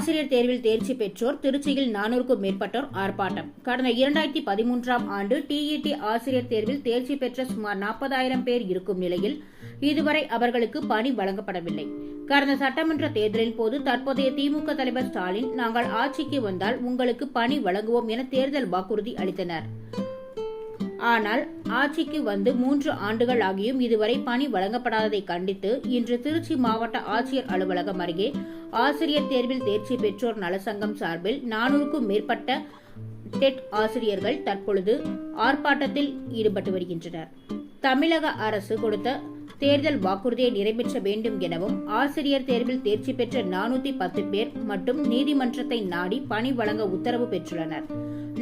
ஆசிரியர் தேர்வில் தேர்ச்சி பெற்றோர் திருச்சியில் நானூறுக்கும் மேற்பட்டோர் ஆர்ப்பாட்டம். கடந்த இரண்டாயிரத்தி பதிமூன்றாம் ஆண்டு டிஇடி ஆசிரியர் தேர்வில் தேர்ச்சி பெற்ற சுமார் நாற்பதாயிரம் பேர் இருக்கும் நிலையில் இதுவரை அவர்களுக்கு பணி வழங்கப்படவில்லை. கடந்த சட்டமன்ற தேர்தலின் போது தற்போதைய திமுக தலைவர் ஸ்டாலின் நாங்கள் ஆட்சிக்கு வந்தால் உங்களுக்கு பணி வழங்குவோம் என தேர்தல் வாக்குறுதி அளித்தனர். ஆனால் ஆட்சிக்கு வந்து மூன்று ஆண்டுகள் ஆகியும் இதுவரை பணி வழங்கப்படாததை கண்டித்து இன்று திருச்சி மாவட்ட ஆட்சியர் அலுவலகம் அருகே ஆசிரியர் தேர்வில் தேர்ச்சி பெற்றோர் நலசங்கம் சார்பில் நானூறுக்கும் மேற்பட்ட டெட் ஆசிரியர்கள் தற்பொழுது ஆர்ப்பாட்டத்தில் ஈடுபட்டு வருகின்றனர். தமிழக அரசு கொடுத்த தேர்தல் வாக்குறுதியை நிறைவேற்ற வேண்டும் எனவும் ஆசிரியர் தேர்வில் தேர்ச்சி பெற்ற நானூத்தி பத்து பேர் மட்டும் நீதிமன்றத்தை நாடி பணி வழங்க உத்தரவு பெற்றுள்ளனர்.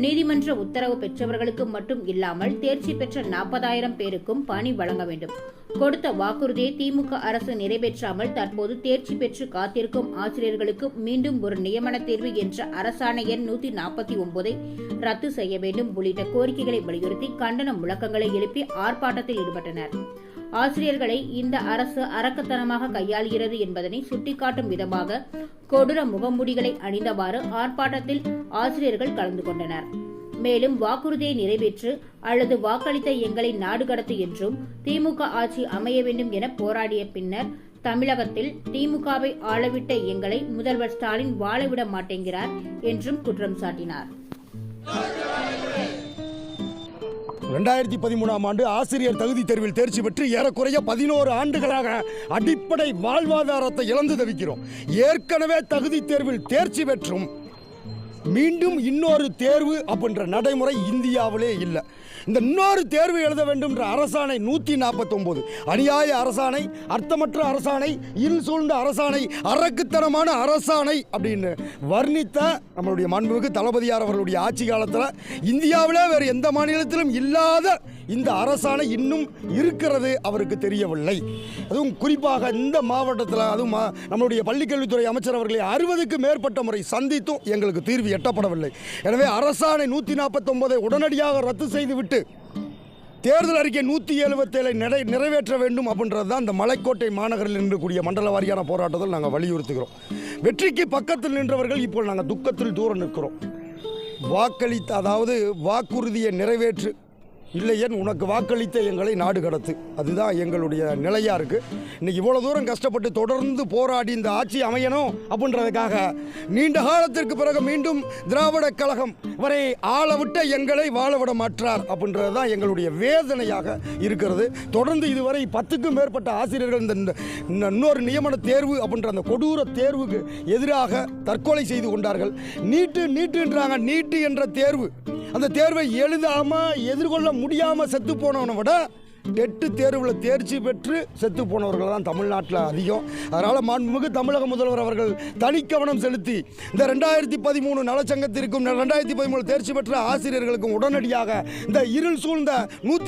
நீதிமன்ற உத்தரவு பெற்றவர்களுக்கு மட்டும் இல்லாமல் தேர்ச்சி பெற்ற நாற்பதாயிரம் பேருக்கும் பணி வழங்க வேண்டும். கொடுத்த வாக்குறுதியை திமுக அரசு நிறைவேற்றாமல் தற்போது தேர்ச்சி பெற்று காத்திருக்கும் ஆசிரியர்களுக்கு மீண்டும் ஒரு நியமன தேர்வு என்ற அரசாணை எண் நூத்தி நாற்பத்தி ஒன்பதை ரத்து செய்ய வேண்டும் உள்ளிட்ட கோரிக்கைகளை வலியுறுத்தி கண்டன முழக்கங்களை எழுப்பி ஆர்ப்பாட்டத்தில் ஈடுபட்டனர். ஆசிரியர்களை இந்த அரசு அரக்கத்தனமாக கையாளுகிறது என்பதனை சுட்டிக்காட்டும் விதமாக கொடூர முகமூடிகளை அணிந்தவாறு ஆர்ப்பாட்டத்தில் ஆசிரியர்கள் கலந்து கொண்டனர். மேலும் வாக்குறுதியை நிறைவேற்று அல்லது வாக்களித்த எங்களை நாடு கடத்து என்றும் திமுக ஆட்சி அமைய வேண்டும் என போராடிய பின்னர் தமிழகத்தில் திமுகவை ஆளவிட்ட எங்களை முதல்வர் ஸ்டாலின் வாழவிட மாட்டேங்கிறார் என்றும் குற்றம் சாட்டினார். ரெண்டாயிரத்தி பதிமூணாம் ஆண்டு ஆசிரியர் தகுதி தேர்வில் தேர்ச்சி பெற்று ஏறக்குறைய பதினோரு ஆண்டுகளாக அடிப்படை வாழ்வாதாரத்தை இழந்து தவிக்கிறோம். ஏற்கனவே தகுதி தேர்வில் தேர்ச்சி பெற்றும் மீண்டும் இன்னொரு தேர்வு அப்படின்ற நடைமுறை இந்தியாவிலே இல்லை. இந்த இன்னொரு தேர்வு எழுத வேண்டும்ன்ற அரசாணை நூற்றி நாற்பத்தொம்போது அநியாய அரசாணை அர்த்தமற்ற அரசாணை இருள் சூழ்ந்த அரசாணை அரக்குத்தனமான அரசாணை அப்படின்னு வர்ணித்த நம்மளுடைய மாண்புமிகு தளபதியார் அவர்களுடைய ஆட்சி காலத்தில் இந்தியாவிலே வேறு எந்த மாநிலத்திலும் இல்லாத இந்த அரசாணை இன்னும் இருக்கிறது அவருக்கு தெரியவில்லை. அதுவும் குறிப்பாக இந்த மாவட்டத்தில் அதுவும் மா- நம்மளுடைய பள்ளிக்கல்வித்துறை அமைச்சர் அவர்களை அறுபதுக்கு மேற்பட்ட முறை சந்தித்தும் எங்களுக்கு தீர்வு எட்டப்படவில்லை. எனவே அரசாணை நூற்றி நாற்பத்தொன்பதை உடனடியாக ரத்து செய்துவிட்டு தேர்தல் அறிக்கை நூற்றி எழுபத்தேழை நிறை நிறைவேற்ற வேண்டும் அப்படின்றது தான் இந்த மலைக்கோட்டை மாநகரில் நின்றக்கூடிய மண்டல வாரியான போராட்டத்தில் நாங்கள் வலியுறுத்துகிறோம். வெற்றிக்கு பக்கத்தில் நின்றவர்கள் இப்போ நாங்கள் துக்கத்தில் தூரம் நிற்கிறோம். வாக்களித்த அதாவது வாக்குறுதியை நிறைவேற்று இல்லையன் உனக்கு வாக்களித்த எங்களை நாடு கடத்து. அதுதான் எங்களுடைய நிலையாக இருக்குது இன்னைக்கு இவ்வளோ தூரம் கஷ்டப்பட்டு தொடர்ந்து போராடி இந்த ஆட்சி அமையணும் அப்படின்றதுக்காக நீண்ட காலத்திற்கு பிறகு மீண்டும் திராவிட கழகம் வரை ஆள விட்ட எங்களை வாழ விட மாற்றார் அப்படின்றது தான் எங்களுடைய வேதனையாக இருக்கிறது. தொடர்ந்து இதுவரை பத்துக்கும் மேற்பட்ட ஆசிரியர்கள் இந்த இந்த- இந்த இன்னொரு நியமன தேர்வு அப்படின்ற அந்த கொடூர தேர்வுக்கு எதிராக தற்கொலை செய்து கொண்டார்கள். நீட்டு நீட்டுன்றாங்க. நீட்டு என்ற தேர்வு அந்த தேர்வை எழுதாமல் எதிர்கொள்ள முடியாமல் செத்து போனவனை விட டெட்டு தேர்வில் தேர்ச்சி பெற்று செத்து போனவர்கள் தான் தமிழ்நாட்டில் அதிகம். அதனால் மாண்புமிகு தமிழக முதல்வர் அவர்கள் தனி கவனம் செலுத்தி இந்த ரெண்டாயிரத்தி பதிமூணு நலச்சங்கத்திற்கும் ரெண்டாயிரத்தி பதிமூணு தேர்ச்சி பெற்ற ஆசிரியர்களுக்கும் உடனடியாக இந்த இருள் சூழ்ந்த நூற்றி